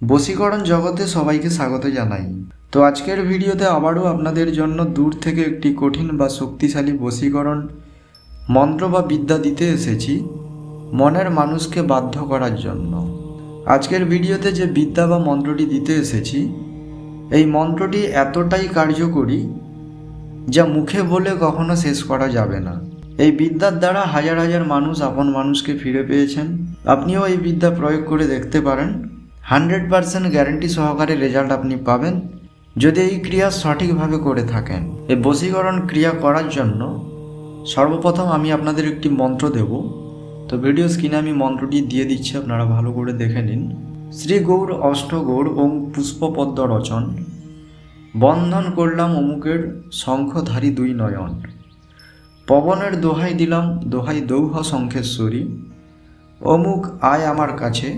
বশীকরণ জগতে সবাইকে স্বাগত জানাই। তো আজকের ভিডিওতে আবারও আপনাদের জন্য দূর থেকে একটি কঠিন বা শক্তিশালী বশীকরণ মন্ত্র বা বিদ্যা দিতে এসেছি মনের মানুষকে বাধ্য করার জন্য। আজকের ভিডিওতে যে বিদ্যা বা মন্ত্রটি দিতে এসেছি, এই মন্ত্রটি এতটাই কার্যকরী যা মুখে বলে কখনো শেষ করা যাবে না। এই বিদ্যার দ্বারা হাজার হাজার মানুষ আপন মানুষকে ফিরে পেয়েছেন। আপনিও এই বিদ্যা প্রয়োগ করে দেখতে পারেন। হান্ড্রেড পারসেন্ট গ্যারেন্টি সহকারে রেজাল্ট আপনি পাবেন। যদি এই ক্রিয়া সঠিকভাবে করে থাকেন, এই বশীকরণ ক্রিয়া করার জন্য সর্বপ্রথম আমি আপনাদের একটি মন্ত্র দেব। তো ভিডিও স্ক্রিনে আমি মন্ত্রটি দিয়ে দিচ্ছি, আপনারা ভালো করে দেখে নিন। শ্রী গৌর অষ্টগৌর ওং পুষ্পপদ্ম রচন। বন্ধন করলাম অমুকের শঙ্খধারী দুই নয়ন। পবনের দোহাই দিলাম, দোহাই দৌহ শঙ্খেশ্বরী। অমুক আয় আমার কাছে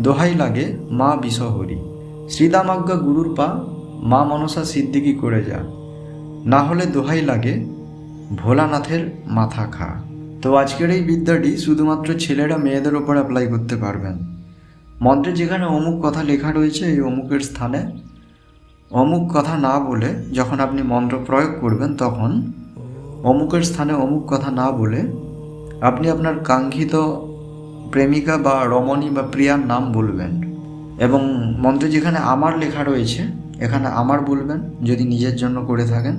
দোহাই লাগে মা বিষহরি। শ্রীদামাজ্ঞা গুরুর পা মা মনসা সিদ্দিকি করে যা। না হলে দোহাই লাগে ভোলানাথের মাথা খা। তো আজকের এই বিদ্যাটি শুধুমাত্র ছেলেরা মেয়েদের ওপর অ্যাপ্লাই করতে পারবেন। মন্ত্রে যেখানে অমুক কথা লেখা রয়েছে, এই অমুকের স্থানে অমুক কথা না বলে যখন আপনি মন্ত্র প্রয়োগ করবেন, তখন অমুকের স্থানে অমুক কথা না বলে আপনি আপনার কাঙ্ক্ষিত প্রেমিকা বা রমণী বা প্রিয়ার নাম বলবেন এবং মন্ত্রে যেখানে আমার লেখা রয়েছে, এখানে আমার বলবেন যদি নিজের জন্য করে থাকেন।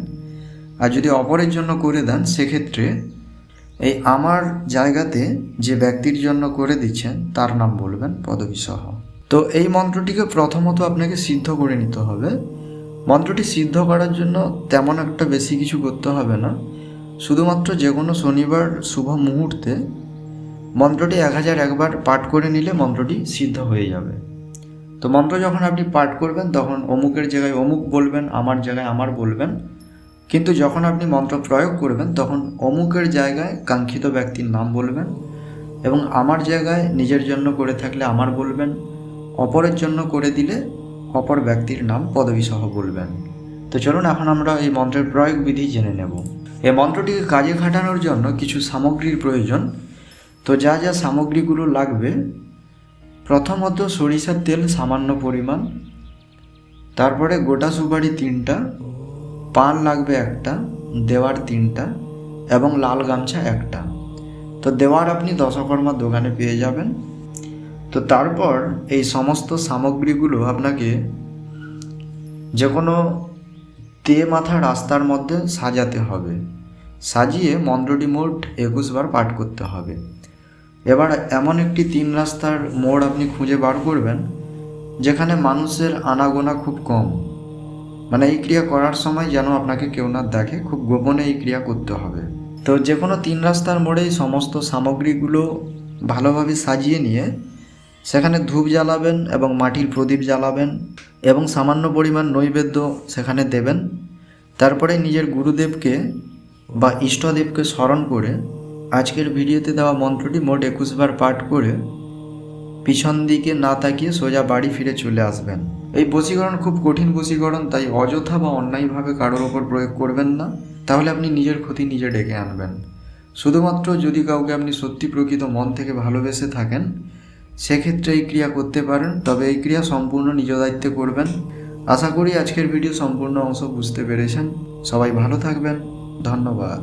আর যদি অপরের জন্য করে দেন, সেক্ষেত্রে এই আমার জায়গাতে যে ব্যক্তির জন্য করে দিচ্ছেন, তার নাম বলবেন পদবিসহ তো এই মন্ত্রটিকে প্রথমত আপনাকে সিদ্ধ করে নিতে হবে। মন্ত্রটি সিদ্ধ করার জন্য তেমন একটা বেশি কিছু করতে হবে না। শুধুমাত্র যে কোনো শনিবার শুভ মুহূর্তে মন্ত্রটি এক হাজার একবার পাঠ করে নিলে মন্ত্রটি সিদ্ধ হয়ে যাবে। তো মন্ত্র যখন আপনি পাঠ করবেন, তখন অমুকের জায়গায় অমুক বলবেন, আমার জায়গায় আমার বলবেন। কিন্তু যখন আপনি মন্ত্র প্রয়োগ করবেন, তখন অমুকের জায়গায় কাঙ্ক্ষিত ব্যক্তির নাম বলবেন এবং আমার জায়গায় নিজের জন্য করে থাকলে আমার বলবেন, অপরের জন্য করে দিলে অপর ব্যক্তির নাম পদবিসহ বলবেন। তো চলুন, এখন আমরা এই মন্ত্রের প্রয়োগ বিধি জেনে নেব। এই মন্ত্রটিকে কাজে খাটানোর জন্য কিছু সামগ্রীর প্রয়োজন। তো যা যা সামগ্রীগুলো লাগবে, প্রথমত সরিষার তেল সামান্য পরিমাণ, তারপরে গোটা সুপারি তিনটা, পান লাগবে একটা, দেওয়ার তিনটা এবং লাল গামছা একটা। তো দেওয়ার আপনি দশকর্মার দোকানে পেয়ে যাবেন। তো তারপর এই সমস্ত সামগ্রীগুলো আপনাকে যে কোনো তে মাথা রাস্তার মধ্যে সাজাতে হবে। সাজিয়ে মন্ত্রটি মোট একুশবার পাঠ করতে হবে। এবার এমন একটি তিন রাস্তার মোড় আপনি খুঁজে বার করবেন, যেখানে মানুষের আনাগোনা খুব কম। মানে এই ক্রিয়া করার সময় যেন আপনাকে কেউ না দেখে, খুব গোপনে এই ক্রিয়া করতে হবে। তো যে কোনো তিন রাস্তার মোড়ে সমস্ত সামগ্রীগুলো ভালোভাবে সাজিয়ে নিয়ে, সেখানে ধূপ জ্বালাবেন এবং মাটির প্রদীপ জ্বালাবেন এবং সামান্য পরিমাণ নৈবেদ্য সেখানে দেবেন। তারপরে নিজের গুরুদেবকে বা ইষ্টদেবকে স্মরণ করে আজকের ভিডিওতে দেওয়া মন্ত্রটি মোট একুশবার পাঠ করে পিছন দিকে না তাকিয়ে সোজা বাড়ি ফিরে চলে আসবেন। এই বশীকরণ খুব কঠিন বশীকরণ, তাই অযথা বা অন্যায়ভাবে কারোর ওপর প্রয়োগ করবেন না। তাহলে আপনি নিজের ক্ষতি নিজে ডেকে আনবেন। শুধুমাত্র যদি কাউকে আপনি সত্যি প্রকৃত মন থেকে ভালোবেসে থাকেন, সেক্ষেত্রে এই ক্রিয়া করতে পারেন, তবে এই ক্রিয়া সম্পূর্ণ নিজ দায়িত্বে করবেন। আশা করি আজকের ভিডিও সম্পূর্ণ অংশ বুঝতে পেরেছেন। সবাই ভালো থাকবেন। ধন্যবাদ।